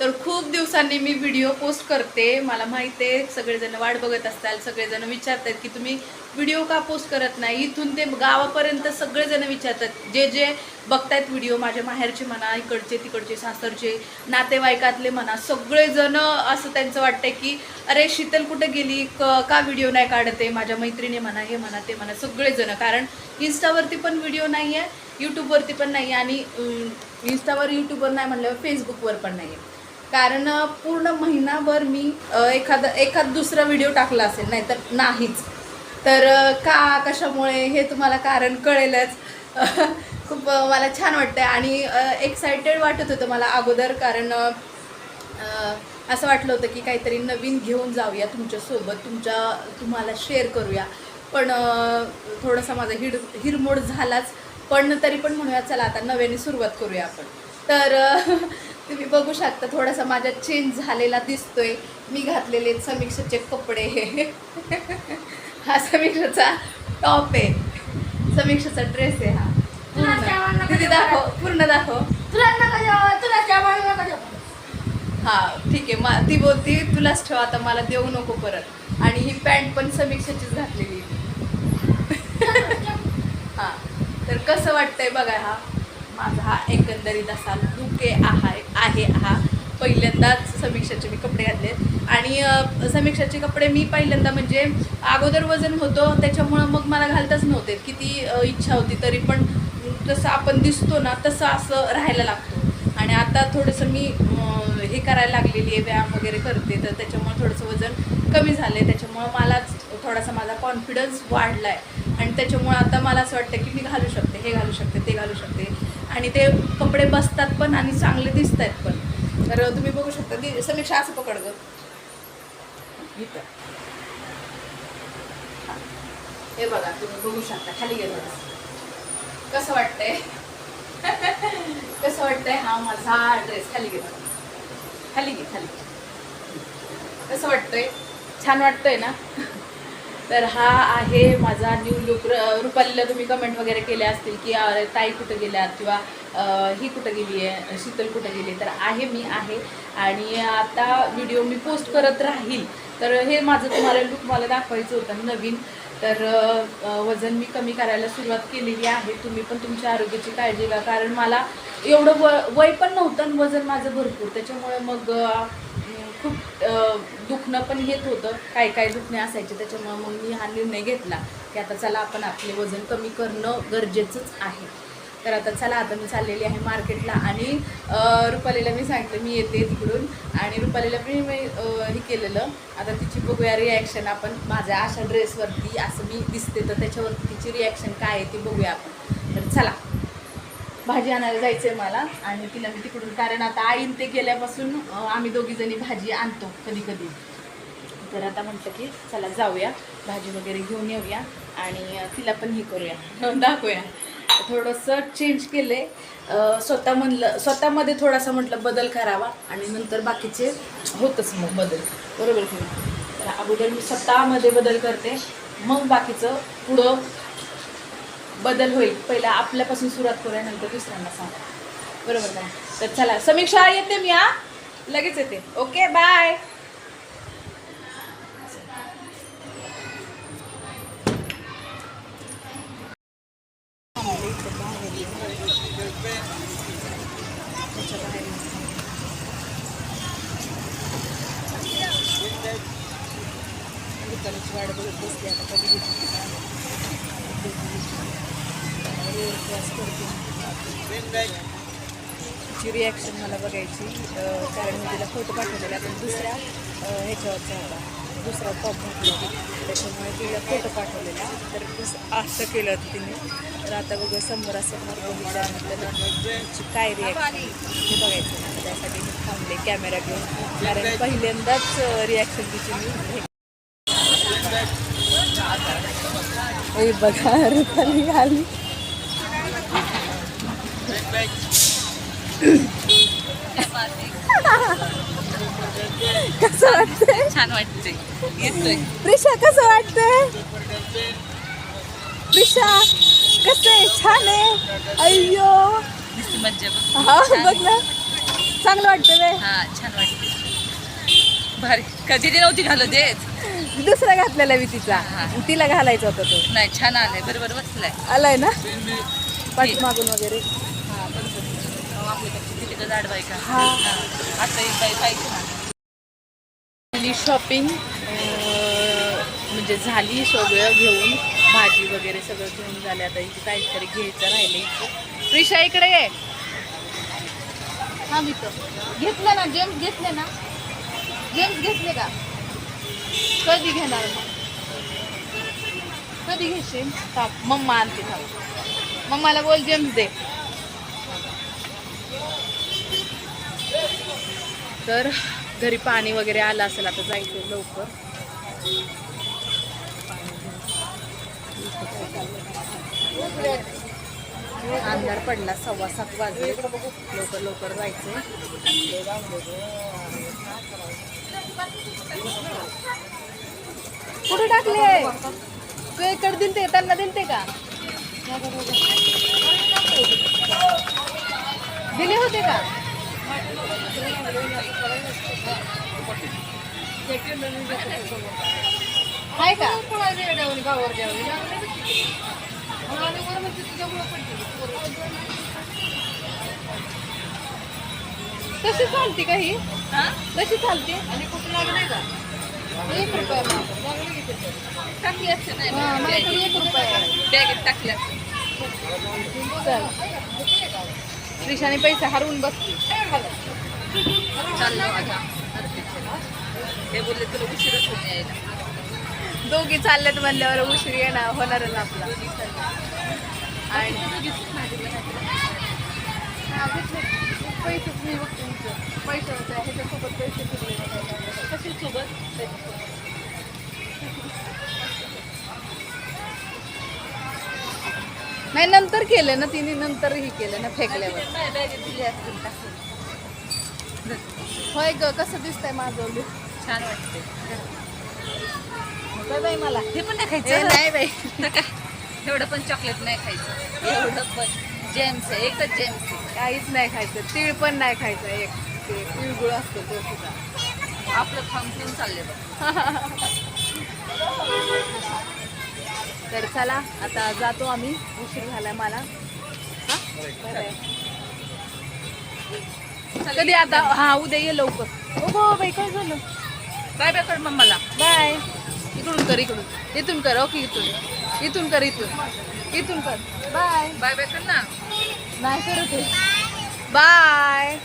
तर खूप दिवसांनी मी व्हिडिओ पोस्ट करते. मला माहिती आहे सगळेजण वाट बघत असताल सगळेजण विचारतात की तुम्ही व्हिडिओ का पोस्ट करत नाही? इथून ते गावापर्यंत सगळेजण विचारतात. जे जे बघतायत व्हिडिओ माझ्या माहेरचे म्हणा इकडचे तिकडचे सासरचे नातेवाईकातले म्हणा सगळेजण असं त्यांचं वाटतंय की अरे शीतल कुठे गेली? क का व्हिडिओ नाही काढते? माझ्या मैत्रिणी म्हणा हे म्हणा ते म्हणा सगळेजण. कारण इन्स्टावरती पण व्हिडिओ नाही आहे यूट्यूबवरती पण नाही आहे आणि इन्स्टावर यूट्यूबवर नाही म्हणल्यावर फेसबुकवर पण नाही आहे कारण पूर्ण महिनाभर मी एखादा एखाद दुसरा व्हिडिओ टाकला असेल नाही तर नाहीच. तर का कशामुळे हे तुम्हाला कारण कळेलच. खूप मला छान वाटतं आणि एक्सायटेड वाटत होतं मला अगोदर कारण असं वाटलं होतं की काहीतरी नवीन घेऊन जाऊया तुमच्यासोबत तुमच्या तुम्हाला शेअर करूया. पण थोडासा माझा हिड हिरमोड झालाच. पण तरी पण म्हणूया चला आता नव्याने सुरुवात करूया आपण. तर तुम्ही बघू शकता थोडासा माझा चेंज झालेला दिसतोय. मी घातलेले समीक्षेचे कपडे. हा समीक्षाचा टॉप आहे. समीक्षाचा ड्रेस आहे हा. पूर्ण. दाखव. पूर्ण दाखव. तुला तुला हा ठीक आहे. मा ती बोलती तुलाच ठेव आता मला देऊ नको परत. आणि ही पॅन्ट पण समीक्षाचीच घातलेली. हा. तर कसं वाटतंय बघा हा. माझा हा एकंदरीत असा लुके आहे आहे हा. पहिल्यांदाच समीक्षाचे मी कपडे घातलेत. आणि समीक्षाचे कपडे मी पहिल्यांदा म्हणजे अगोदर वजन होतं त्याच्यामुळं मग मला घालताच नव्हते. किती इच्छा होती तरी पण जसं आपण दिसतो ना तसं असं राहायला लागतो. आणि आता थोडंसं मी हे करायला लागलेली आहे व्यायाम वगैरे करते तर त्याच्यामुळे थोडंसं वजन कमी झालं आहे त्याच्यामुळं मलाच थोडासा माझा कॉन्फिडन्स वाढला आहे आणि त्याच्यामुळं आता मला असं वाटतं की मी घालू शकते हे घालू शकते ते घालू शकते. आणि ते कपडे बसतात पण आणि चांगले दिसत आहेत पण. तर तुम्ही बघू शकता ती समीक्षा असं पकड ग. हे बघा तुम्ही बघू शकता खाली घे कसं वाटतंय? कसं वाटतंय? हा माझा ड्रेस खाली घे खाली घे खाली कसं वाटतंय? छान वाटतंय ना? तर हा आहे माझा न्यू लुक रुपालीला तुम्ही कमेंट वगैरे केले असतील की अरे ताई कुठं गेल्यात किंवा ही कुठं गेली आहे शीतल कुठं गेली तर आहे मी आहे. आणि आता व्हिडिओ मी पोस्ट करत राहील. तर हे माझं तुम्हाला लुक मला दाखवायचं होतं नवीन. तर वजन मी कमी करायला सुरुवात केलेली आहे. तुम्ही पण तुमच्या आरोग्याची काळजी घ्या. कारण मला एवढं व वय पण नव्हतं आणि वजन माझं भरपूर. त्याच्यामुळे मग खूप दुखणं पण येत होतं. काय काय दुखणे असायचे त्याच्यामुळं मग मी हा निर्णय घेतला की आता चला आपण आपले वजन कमी करणं गरजेचंच आहे. तर आता चला आता मी चाललेली आहे मार्केटला आणि रुपालीला मी सांगितलं मी येते तिकडून. आणि रुपालीला पण मी हे केलेलं. आता तिची बघूया रिॲक्शन आपण माझ्या अशा ड्रेसवरती असं मी दिसते तर त्याच्यावरती तिची रिॲक्शन काय आहे ती बघूया आपण. तर चला. भाजी आणायला जायचं आहे मला आणि तिला मी तिकडून कारण आता आईन ते गेल्यापासून आम्ही दोघी जणी भाजी आणतो कधी कधी. तर आता म्हटलं की चला जाऊया भाजी वगैरे घेऊन येऊया आणि तिला पण हे करूया दाखवूया. थोडंसं चेंज केलं आहे स्वतः म्हणलं स्वतःमध्ये थोडासा म्हटलं बदल करावा आणि नंतर बाकीचे होतच मग बदल. बरोबर की तर अगोदर मी स्वतःमध्ये बदल करते मग बाकीचं पुढं बदल होईल. पहिला आपल्यापासून सुरुवात करूया नंतर दुसऱ्यांना सांगा. बरोबर का? तर चला समीक्षा येते मी हा? लगेच येते. Okay bye. वाट बघत बसली आता कधी येते तिची रिॲक्शन मला बघायची कारण मी तिला फोटो पाठवलेला पण दुसऱ्या ह्याच्यावरचा होता दुसरा टॉप घातला होती त्याच्यामुळे तिला फोटो पाठवलेला. तर दुस असं केलं होतं तिने. तर आता बघा समोर असं मार्ग बघितल्यानंतर तिची काय रिॲक्शन हे बघायचं. त्यासाठी मी थांबले कॅमेरा घेऊन. कारण पहिल्यांदाच रिॲक्शन तिची मी. हे ए बघा रुपाली आली. कसं वाटतंय? छान वाटते प्रिशा कसं वाटतंय? त्रिशा कसं आहे? छान आहे. अय्यो. मज्जा बघ. हा बघ ना. चांगलं वाटतं हा छान वाटते भारी. कधी ते नव्हती घालू देत. दुसरा घातलेला मी तिचा. तिला घालायचा होता तो. नाही छान आलंय. बरोबर बसलाय. आलाय ना? पाठीमागून वगैरे. हा बरोबर. अहो, आपल्याकडची किती जाड बायका हा. हा. आता एक बाई पाहिजे ना. आणि शॉपिंग म्हणजे झाली सगळं घेऊन. भाजी वगैरे सगळं घेऊन झाले. आता इथे काहीतरी घ्यायचं राहिलं इथं. प्रिशा इकडे ये. हा मी घेतलं ना जेम्स घेतले ना. जेम्स घेतले का? कधी घेणार मग? कधी घेशील? थांब मम्मा आणते थांब. मम्माला बोल जेम्स दे. तर घरी पाणी वगैरे आलं असेल आता जायचं लवकर. अंधार पडला सव्वा सात वाजले. लवकर लवकर जायचं कुठे टाकले? तू इकडे दिलते त्यांना दिलते का? दिले होते का? आहे का? कशी चालते का ही? कशी चालते? आणि कुठं लागलंय का एक रुपया टाकली असते नाही हा, माझ्याकडे एक रुपया आहे. बॅगेत टाकली असते. चल. त्रिशाने पैसे हरवून बसते चाललं हे बोलले तुला उशीरच होऊन यायला. दोघी चालल्यात म्हणल्यावर उशीर येणार होणारच आपला. आणि. पैसेच मी बघते. पैसे होते ह्याच्यासोबत नाही नंतर केलं ना तिने नंतर ही केलं ना फेकल्यावर. माझ्या बॅगेत दिली असतील टाकून होय ग कसं दिसतंय माझं? छान वाटते मला. हे पण नाही खायचं? नाही बाई. एवढं पण चॉकलेट नाही खायचं. एवढं पण. जेम्स आहे एकच जेम्स आहे. काहीच नाही खायचं तीळ पण नाही खायचं एक ते तिळगुळ असतो तो सुद्धा. आपलं पिऊन चालले तर चला आता जातो आम्ही. उशीर झालाय मला. हा? कधी आता? हा उद्या ये लवकर. ओ गो बाई काय झालं? बाय बाय कर मम्माला. बाय. इकडून कर इकडून. इथून कर ओके इथून. इथून कर इथून. इथून कर. बाय. बाय बाय कर ना. नाही करत बाय.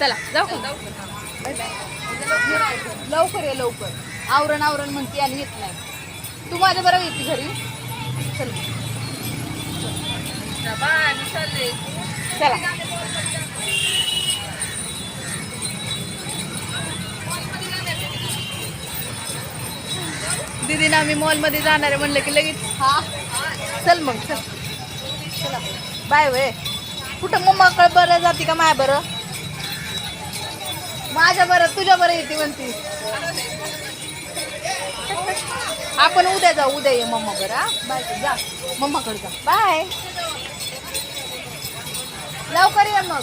चला जाऊ लवकर ये लवकर. आवरण आवरण म्हणते आणि येत नाही. तू माझ्या बरोबर येते घरी? चल. बाय चला. दीदीनं आम्ही मॉलमध्ये जाणार आहे म्हणलं की लगेच. हा. चल मग चल. चला. बाय वे कुठं मम्माकडे बरं जाते का माय बरं? माझ्या बरं तुझ्या बरं येते म्हणती. आपण उद्या जाऊ उद्या ये मम्मा बरं बाय जा. मम्माकडे जा. बाय. लवकर ये मग.